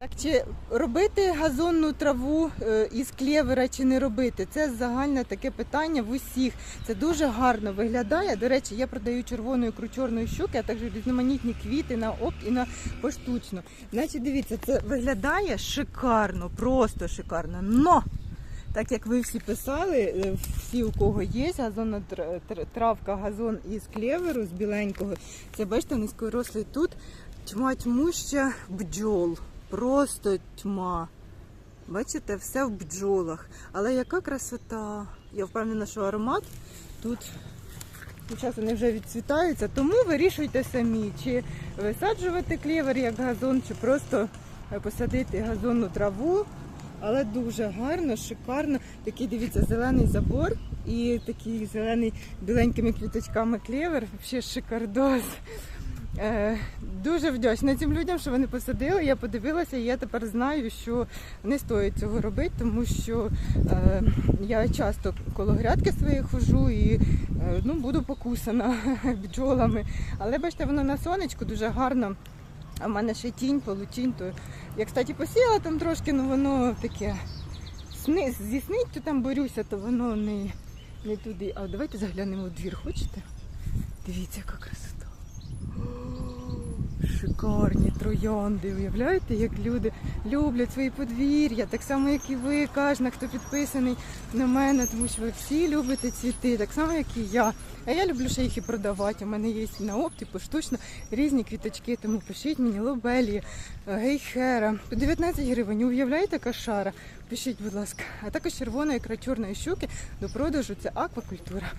Так чи робити газонну траву е, із клєвера чи не робити? Це загальне таке питання в усіх. Це дуже гарно виглядає. До речі, я продаю червону ікру чорної щуки, а також різноманітні квіти на опт і на поштучно. Значить, дивіться, це виглядає шикарно, просто шикарно. Но так як ви всі писали, е, всі у кого є газонна тр- тр- травка, газон із клєверу, з біленького, це бачите, низькорослий тут тьма тьмуща бджол. Просто тьма. Бачите, все в бджолах. Але яка красота! Я впевнена, що аромат тут. Зараз вони вже відцвітаються, тому вирішуйте самі, чи висаджувати клєвер як газон, чи просто посадити газонну траву. Але дуже гарно, шикарно. Такий, дивіться, зелений забор і такий зелений біленькими квіточками клєвер. Взагалі шикардос. Е, дуже вдячна цим людям, що вони посадили. Я подивилася, і я тепер знаю, що не стоїть цього робити, тому що е, я часто коло грядки своєї хожу і е, ну, буду покусана бджолами. Але бачите, воно на сонечку дуже гарно. А в мене ще тінь, полутінь, то я, кстати, посіяла там трошки, ну воно таке сни, зі сниттю там борюся, то воно не, не туди. А давайте заглянемо в двір, хочете? Дивіться, яка красота. Шикарні троянди. Уявляєте, як люди люблять свої подвір'я, так само, як і ви, кожен, хто підписаний на мене, тому що ви всі любите цвіти, так само, як і я. А я люблю ще їх і продавати. У мене є на опті поштучно різні квіточки, тому пишіть мені лобелі, гейхера. По 19 гривень. Уявляєте, яка шара? Пишіть, будь ласка. А також червона ікра чорної щуки до продажу це аквакультура.